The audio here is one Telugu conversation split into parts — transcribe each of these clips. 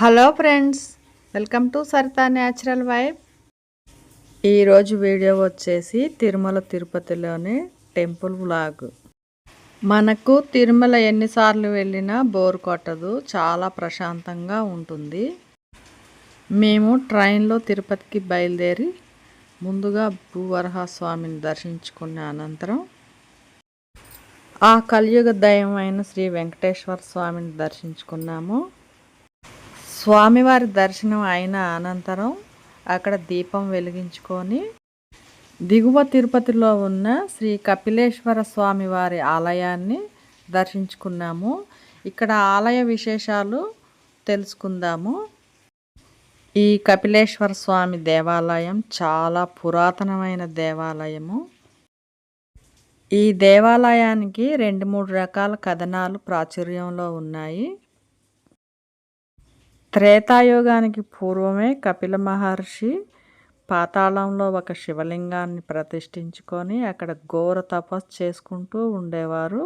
Hello friends welcome to Saritha natural vibe. ఈరోజు వీడియో వచ్చేసి తిరుమల తిరుపతిలోని టెంపుల్ వ్లాగ్. మనకు తిరుమల ఎన్నిసార్లు వెళ్ళినా బోర్ కొట్టదు చాలా ప్రశాంతంగా ఉంటుంది. మేము ట్రైన్లో తిరుపతికి బయలుదేరి ముందుగా భూవరహ స్వామిని దర్శించుకున్న అనంతరం ఆ కలియుగ దైవమైన శ్రీ వెంకటేశ్వర స్వామిని దర్శించుకున్నాము. స్వామివారి దర్శనం అయిన అనంతరం అక్కడ దీపం వెలిగించుకొని దిగువ తిరుపతిలో ఉన్న శ్రీ కపిలేశ్వర స్వామివారి ఆలయాన్ని దర్శించుకున్నాము. ఇక్కడ ఆలయ విశేషాలు తెలుసుకుందాము. ఈ కపిలేశ్వర స్వామి దేవాలయం చాలా పురాతనమైన దేవాలయము. ఈ దేవాలయానికి రెండు మూడు రకాల కథనాలు ప్రాచుర్యంలో ఉన్నాయి. త్రేతాయుగానికి పూర్వమే కపిల మహర్షి పాతాళంలో ఒక శివలింగాన్ని ప్రతిష్ఠించుకొని అక్కడ ఘోర తపస్సు చేసుకుంటూ ఉండేవారు.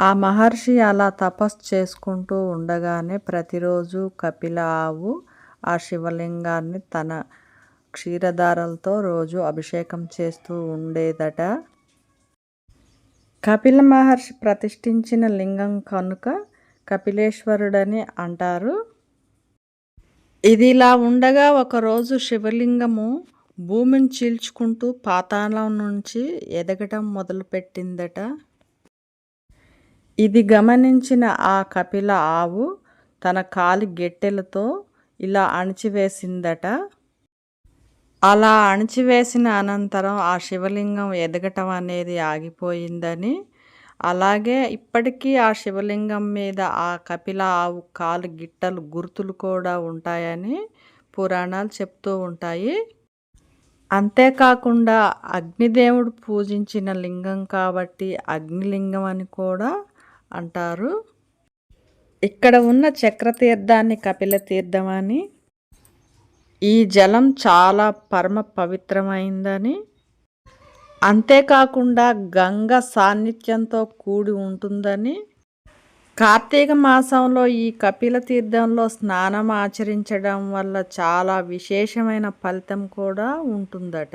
ఆ మహర్షి అలా తపస్సు చేసుకుంటూ ఉండగానే ప్రతిరోజు కపిల ఆవు ఆ శివలింగాన్ని తన క్షీరధారలతో రోజు అభిషేకం చేస్తూ ఉండేదట. కపిల మహర్షి ప్రతిష్ఠించిన లింగం కనుక కపిలేశ్వరుడని అంటారు. ఇదిలా ఉండగా ఒకరోజు శివలింగము భూమిని చీల్చుకుంటూ పాతాళం నుంచి ఎదగటం మొదలుపెట్టిందట. ఇది గమనించిన ఆ కపిల ఆవు తన కాలి గెట్టెలతో ఇలా అణిచివేసిందట. అలా అణిచివేసిన అనంతరం ఆ శివలింగం ఎదగటం అనేది ఆగిపోయిందని అలాగే ఇప్పటికీ ఆ శివలింగం మీద ఆ కపిల ఆవు కాలు గిట్టలు గుర్తులు కూడా ఉంటాయని పురాణాలు చెప్తూ ఉంటాయి. అంతేకాకుండా అగ్నిదేవుడు పూజించిన లింగం కాబట్టి అగ్నిలింగం అని కూడా అంటారు. ఇక్కడ ఉన్న చక్రతీర్థాన్ని కపిల తీర్థం అని ఈ జలం చాలా పరమ పవిత్రమైందని అంతేకాకుండా గంగ సాన్నిధ్యంతో కూడి ఉంటుందని కార్తీక మాసంలో ఈ కపిల తీర్థంలో స్నానం ఆచరించడం వల్ల చాలా విశేషమైన ఫలితం కూడా ఉంటుందట.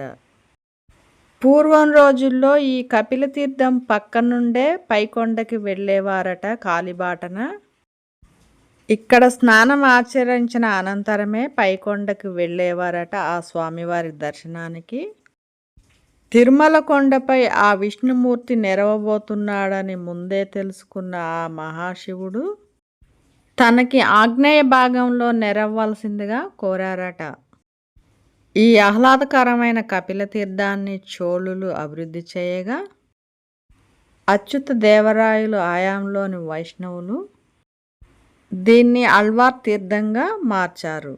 పూర్వం రోజుల్లో ఈ కపిల తీర్థం పక్క నుండే పైకొండకి వెళ్ళేవారట కాలిబాటన. ఇక్కడ స్నానం ఆచరించిన అనంతరమే పైకొండకి వెళ్ళేవారట ఆ స్వామివారి దర్శనానికి. తిరుమల కొండపై ఆ విష్ణుమూర్తి నెరవబోతున్నాడని ముందే తెలుసుకున్న ఆ మహాశివుడు తనకి ఆగ్నేయ భాగంలో నెరవ్వాల్సిందిగా కోరారట. ఈ ఆహ్లాదకరమైన కపిల తీర్థాన్ని చోళులు అభివృద్ధి చేయగా అచ్యుత దేవరాయలు ఆయాంలోని వైష్ణవులు దీన్ని అల్వార్ తీర్థంగా మార్చారు.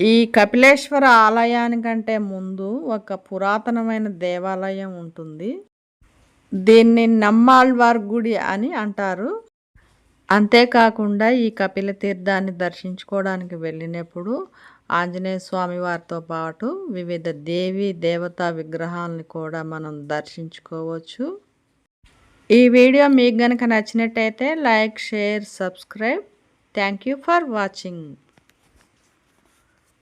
ఈ కపిలేశ్వర ఆలయానికంటే ముందు ఒక పురాతనమైన దేవాలయం ఉంటుంది. దీన్ని నమ్మాళ్వార్ గుడి అని అంటారు. అంతేకాకుండా ఈ కపిల తీర్థాన్ని దర్శించుకోవడానికి వెళ్ళినప్పుడు ఆంజనేయ స్వామి వారితో పాటు వివిధ దేవి దేవతా విగ్రహాలను కూడా మనం దర్శించుకోవచ్చు. ఈ వీడియో మీకు కనుక నచ్చినట్టయితే like share subscribe. Thank you for watching.